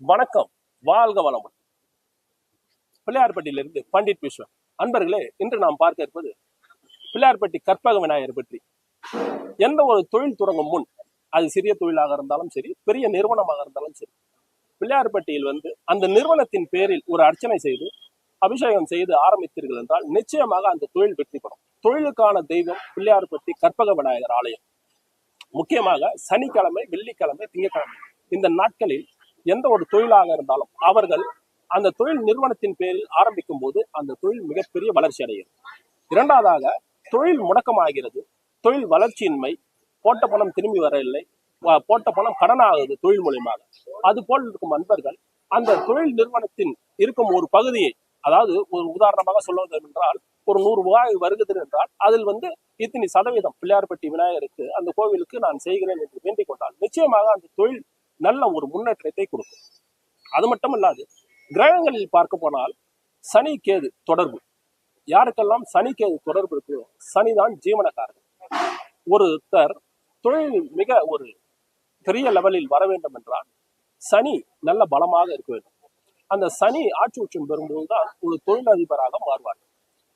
வணக்கம். வாழ்க வளமுடன். பிள்ளையார்பட்டியிலிருந்து பண்டிட் விஸ்வன். அன்பர்களே இன்று நாம் பார்க்க இருப்பது பிள்ளையார்பட்டி கற்பக விநாயகர் பற்றி. எந்த ஒரு தொழில் தொடங்கும் முன் அது சிறிய தொழிலாக இருந்தாலும் சரி பெரிய நிறுவனமாக இருந்தாலும் சரி பிள்ளையார்பட்டியில் வந்து அந்த நிறுவனத்தின் பேரில் ஒரு அர்ச்சனை செய்து அபிஷேகம் செய்து ஆரம்பித்தீர்கள் என்றால் நிச்சயமாக அந்த தொழில் வெற்றி பெறும். தொழிலுக்கான தெய்வம் பிள்ளையார்பட்டி கற்பக விநாயகர் ஆலயம். முக்கியமாக சனிக்கிழமை வெள்ளிக்கிழமை திங்கட்கிழமை இந்த நாட்களில் எந்த ஒரு தொழிலாக இருந்தாலும் அவர்கள் அந்த தொழில் நிறுவனத்தின் பேரில் ஆரம்பிக்கும் போது அந்த தொழில் மிகப்பெரிய வளர்ச்சி அடைகிறது. இரண்டாவதாக தொழில் முடக்கமாகிறது. தொழில் வளர்ச்சியின்மை போட்ட பணம் திரும்பி வரவில்லை. போட்ட பணம் கடனாகுது தொழில் மூலியமாக. அது போல் இருக்கும் அன்பர்கள் அந்த தொழில் நிறுவனத்தின் இருக்கும் ஒரு பகுதியை அதாவது ஒரு உதாரணமாக சொல்லுவது என்றால் ஒரு நூறு ரூபாய் வருகிறது என்றால் அதில் வந்து இத்தனை சதவீதம் பிள்ளையார்பட்டி விநாயகருக்கு அந்த கோவிலுக்கு நான் செய்கிறேன் என்று வேண்டிக் கொண்டால் நிச்சயமாக அந்த தொழில் நல்ல ஒரு முன்னேற்றத்தை கொடுக்கும். அது மட்டும் இல்லாது கிரகங்களில் பார்க்க போனால் சனி கேது தொடர்பு. யாருக்கெல்லாம் சனி கேது தொடர்பு இருக்கோ சனிதான் ஜீவனக்காரன் ஒருத்தர் தொழில் மிக ஒரு பெரிய லெவலில் வர வேண்டும் என்றால் சனி நல்ல பலமாக இருக்க வேண்டும். அந்த சனி ஆட்சி உச்சம் பெறும்போது தான் ஒரு தொழிலதிபராக மாறுவார்.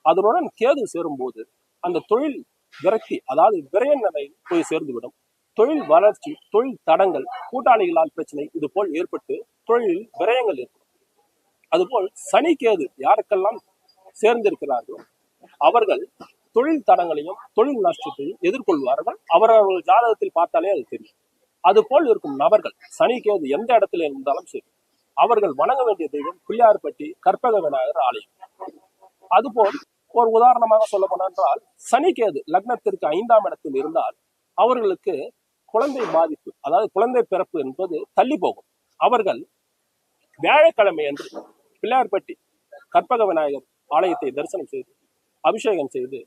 அதனுடன் கேது சேரும்போது அந்த தொழில் விரக்தி அதாவது விரைய நிலை போய் சேர்ந்துவிடும். தொழில் வளர்ச்சி தொழில் தடங்கள் கூட்டாளிகளால் பிரச்சனை இது போல் ஏற்பட்டு தொழிலில் விரயங்கள் ஏற்படும். அதுபோல் சனிக்கேது யாருக்கெல்லாம் சேர்ந்திருக்கிறார்களோ அவர்கள் தொழில் தடங்களையும் தொழில் நஷ்டத்தையும் எதிர்கொள்வார்கள். அவரவர்கள் ஜாதகத்தில் பார்த்தாலே அது தெரியும். அதுபோல் இருக்கும் நபர்கள் சனிக்கேது எந்த இடத்துல இருந்தாலும் சரி அவர்கள் வணங்க வேண்டிய தெய்வம் பிள்ளையார்பட்டி கற்பக விநாயகர் ஆலயம். அதுபோல் ஒரு உதாரணமாக சொல்ல போனால் சனிக்கேது லக்னத்திற்கு ஐந்தாம் இடத்தில் இருந்தால் அவர்களுக்கு குழந்தை பாதிப்பு அதாவது குழந்தை பிறப்பு என்பது தள்ளி போகும் அவர்கள் வியாழக்கிழமை அன்று பிள்ளையார்பட்டி கற்பக விநாயகர் ஆலயத்தை தரிசனம் செய்து அபிஷேகம் செய்து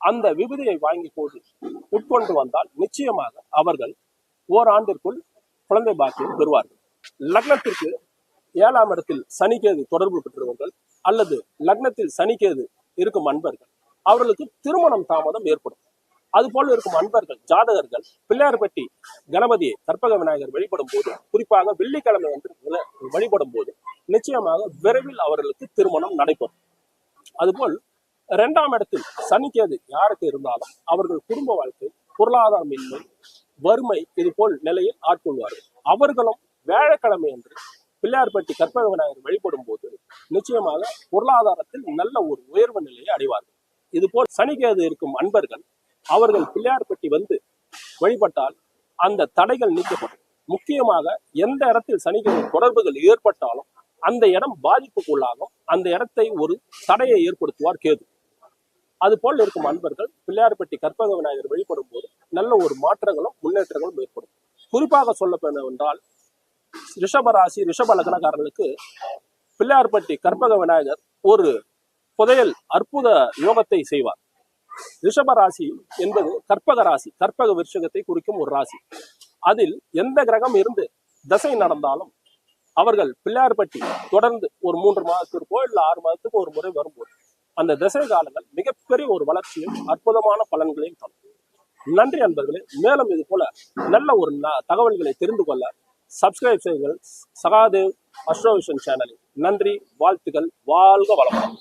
அந்த விபதியை வாங்கி போது உட்கொண்டு வந்தால் நிச்சயமாக அவர்கள் ஓராண்டிற்குள் குழந்தை பாக்கியம் பெறுவார்கள். லக்னத்திற்கு ஏழாம் இடத்தில் சனிக்கேது தொடர்பு பெற்றவர்கள் அல்லது லக்னத்தில் சனிக்கேது இருக்கும் அன்பர்கள் அவர்களுக்கு திருமணம் தாமதம் ஏற்படும். அது போல இருக்கும் அன்பர்கள் ஜாதகர்கள் பிள்ளையார்பட்டி கணபதியை கற்பக விநாயகர் வழிபடும் போது குறிப்பாக வெள்ளிக்கிழமை அன்று வழிபடும் போது நிச்சயமாக விரைவில் அவர்களுக்கு திருமணம் நடைபெறும். அதுபோல் இரண்டாம் இடத்தில் சனிக்கேது யாருக்கு இருந்தாலும் அவர்கள் குடும்ப வாழ்க்கை பொருளாதாரமின்மை வறுமை இது போல் நிலையில் ஆட்கொள்வார்கள். அவர்களும் வியாழக்கிழமை அன்று பிள்ளையார்பட்டி கற்பக விநாயகர் வழிபடும் போது நிச்சயமாக பொருளாதாரத்தில் நல்ல ஒரு உயர்வு நிலையை அடைவார்கள். இதுபோல் சனிக்கேது இருக்கும் அன்பர்கள் அவர்கள் பிள்ளையார்பட்டி வந்து வழிபட்டால் அந்த தடைகள் நீக்கப்படும். முக்கியமாக எந்த இடத்தில் சனிக்கிழமை தொடர்புகள் ஏற்பட்டாலும் அந்த இடம் பாதிப்புக்குள்ளாகும். அந்த இடத்தை ஒரு தடையை ஏற்படுத்துவார் கேது. அதுபோல் இருக்கும் அன்பர்கள் பிள்ளையார்பட்டி கற்பக விநாயகர் வழிபடும் போது நல்ல ஒரு மாற்றங்களும் முன்னேற்றங்களும் ஏற்படும். குறிப்பாக சொல்ல என்றால் ரிஷபராசி ரிஷப லக்னக்காரர்களுக்கு பிள்ளையார்பட்டி கற்பக விநாயகர் ஒரு புதையல் அற்புத யோகத்தை செய்வார். ரிஷப ராசி என்பது கற்பக ராசி கற்பக விருஷகத்தை குறிக்கும் ஒரு ராசி. அதில் எந்த கிரகம் இருந்து தசை நடந்தாலும் அவர்கள் பிள்ளையார்பட்டி தொடர்ந்து ஒரு மூன்று மாதத்திற்கோ இல்ல ஆறு மாதத்துக்கு ஒரு முறை வரும்போது அந்த திசை காலங்கள் மிகப்பெரிய ஒரு வளர்ச்சியும் அற்புதமான பலன்களையும் தரும். நன்றி அன்பர்களே மேலும் இது போல நல்ல ஒரு தகவல்களை தெரிந்து கொள்ள சப்ஸ்கிரைப் செய்யுங்கள். சகாதேவ் அஸ்ட்ரோவிஷன் சேனலில் நன்றி வாழ்த்துக்கள் வாழ்க வளமுடன்.